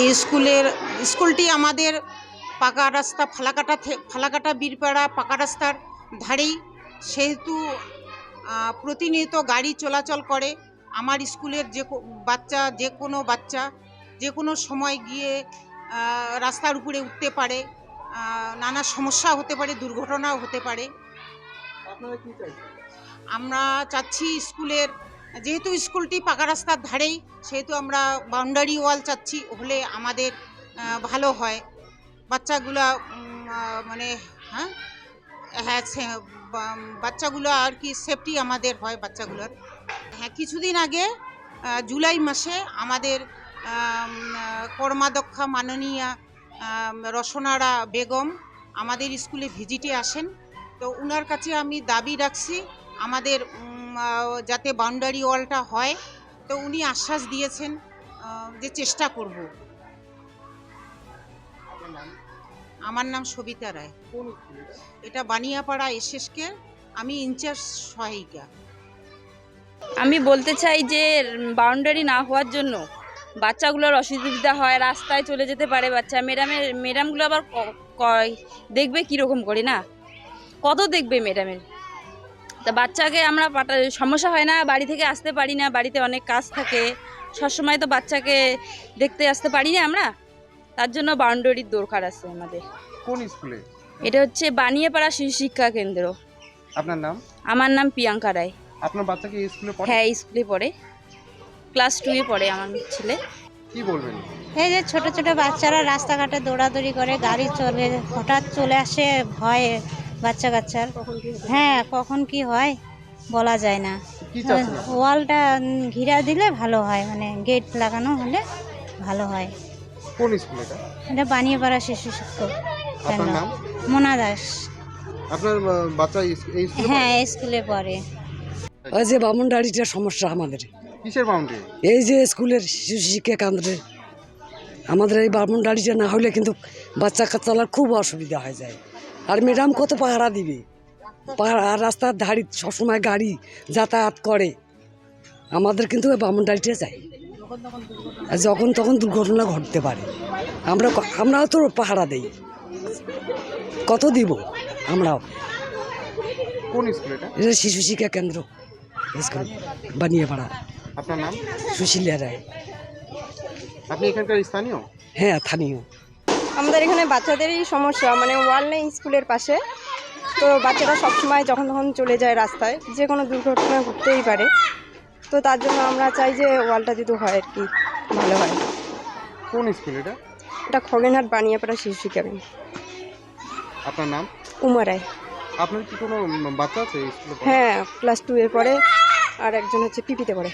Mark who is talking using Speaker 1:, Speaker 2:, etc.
Speaker 1: এই স্কুলের স্কুলটি আমাদের পাকা রাস্তা ফালাকাটা ফালাকাটা বীরপাড়া পাকা রাস্তার ধারেই। সেহেতু প্রতিনিয়ত গাড়ি চলাচল করে। আমার স্কুলের যে বাচ্চা যে কোনো বাচ্চা যে কোনো সময় গিয়ে রাস্তার উপরে উঠতে পারে। নানা সমস্যা হতে পারে দুর্ঘটনাও হতে পারে। আমরা চাচ্ছি স্কুলের যেহেতু স্কুলটি পাকা রাস্তার ধারেই, সেহেতু আমরা বাউন্ডারি ওয়াল চাচ্ছি, হলে আমাদের ভালো হয়। বাচ্চাগুলা মানে হ্যাঁ? হ্যাঁ বাচ্চাগুলো আর কি সেফটি আমাদের হয় বাচ্চাগুলোর। হ্যাঁ কিছুদিন আগে জুলাই মাসে আমাদের কর্মাধ্যক্ষা মাননীয়া রসনারা বেগম আমাদের স্কুলে ভিজিটে আসেন। তো ওনার কাছে আমি দাবি রাখছি, আমাদের যাতে বাউন্ডারি ওয়ালটা হয় তো উনি আশ্বাস দিয়েছেন যে চেষ্টা করব। আমার নাম সবিতা রায়। এটা বানিয়াপাড়া এসএসকে আমি ইনচার্জ সহায়িকা।
Speaker 2: আমি বলতে চাই যে বাউন্ডারি না হওয়ার জন্য বাচ্চাগুলোর অসুবিধা হয় রাস্তায় চলে যেতে পারে বাচ্চা। ম্যাডামের ম্যাডামগুলো আবার ক- ক- দেখবে কীরকম করে না? কত দেখবে ম্যাডামের? তা বাচ্চাকে আমরা পাঠা সমস্যা হয় না বাড়ি থেকে আসতে পারি না বাড়িতে অনেক কাজ থাকে। সবসময় তো বাচ্চাকে দেখতে আসতে পারি না আমরা। তার জন্য বাউন্ডারির দরকার আছে আমাদের।
Speaker 3: কোন স্কুলে?
Speaker 2: এটা হচ্ছে বানিয়েপাড়া শিশু শিক্ষা কেন্দ্র।
Speaker 3: আপনার নাম?
Speaker 2: আমার নাম প্রিয়াঙ্কা রায়।
Speaker 3: আপনার বাচ্চা কি স্কুলে পড়ে?
Speaker 2: হ্যাঁ স্কুলে পড়ে। ক্লাস টুয়ে পড়ে আমার ছেলে।
Speaker 3: কি বলবেন?
Speaker 4: এই যে ছোট ছোট বাচ্চারা রাস্তাঘাটে দৌড়াদৌড়ি করে গাড়ি চলে হঠাৎ চলে আসে ভয়ে বাচ্চা কাচ্চার। হ্যাঁ কখন কি হয় বলা যায় না।
Speaker 3: আপনি?
Speaker 4: ওয়ালটা ঘিরা দিলে ভালো হয় মানে গেট লাগানো হলে ভালো হয়।
Speaker 3: কোন স্কুল এটা?
Speaker 4: এটা বানিয়ে পাড়া শিশু শিক্ষক
Speaker 3: আপনার নাম?
Speaker 4: মোনা দাস।
Speaker 3: আপনার বাচ্চা এই স্কুলে
Speaker 4: হ্যাঁ এই স্কুলে পড়ে।
Speaker 5: ওই যে বামুনডাড়িটার সমস্যা আমাদের।
Speaker 3: কিসের বাউন্ডারি?
Speaker 5: এই যে স্কুলের শিশু শিক্ষা কেন্দ্রে আমাদের এই বামুনডাড়িটা না হলে কিন্তু বাচ্চা কাচ্চালার খুব অসুবিধা হয়ে যায়। আর ম্যাডাম কত পাহারা দিবে? আর রাস্তার ধারে সবসময় গাড়ি যাতায়াত করে। আমাদের কিন্তু ওই বামুনডাড়িটা চাই আর যখন তখন দুর্ঘটনা ঘটতে পারে। আমরা আমরাও তো পাহারা দেই। কত দিব আমরাও?
Speaker 3: কোন স্কুল এটা?
Speaker 5: এটা শিশু শিক্ষা কেন্দ্র। স্কুল বানিয়ে পাড়া
Speaker 3: আপনার নাম?
Speaker 5: সুশীলা রায়।
Speaker 3: আপনি এখানকার স্থানীয়?
Speaker 5: হ্যাঁ স্থানীয়।
Speaker 6: আমাদের এখানে বাচ্চাদেরই সমস্যা মানে ওয়াল নেই স্কুলের পাশে। তো বাচ্চারা সবসময় যখন তখন চলে যায় রাস্তায় যে কোনো দুর্ঘটনা ঘটতেই পারে। তো তার জন্য আমরা চাই যে ওয়ালটা যদি হয় আর কি ভালো হয়।
Speaker 3: কোন স্কুল এটা?
Speaker 6: এটা খগেনহাট বানিয়াপাড়া শিশু শিক্ষা
Speaker 3: আপনার নাম?
Speaker 6: উমারায়
Speaker 3: আপনার কি কোনো বাচ্চা আছে স্কুলে
Speaker 6: হ্যাঁ ক্লাস টু এর পরে আর একজন হচ্ছে পিপিতে পড়ে।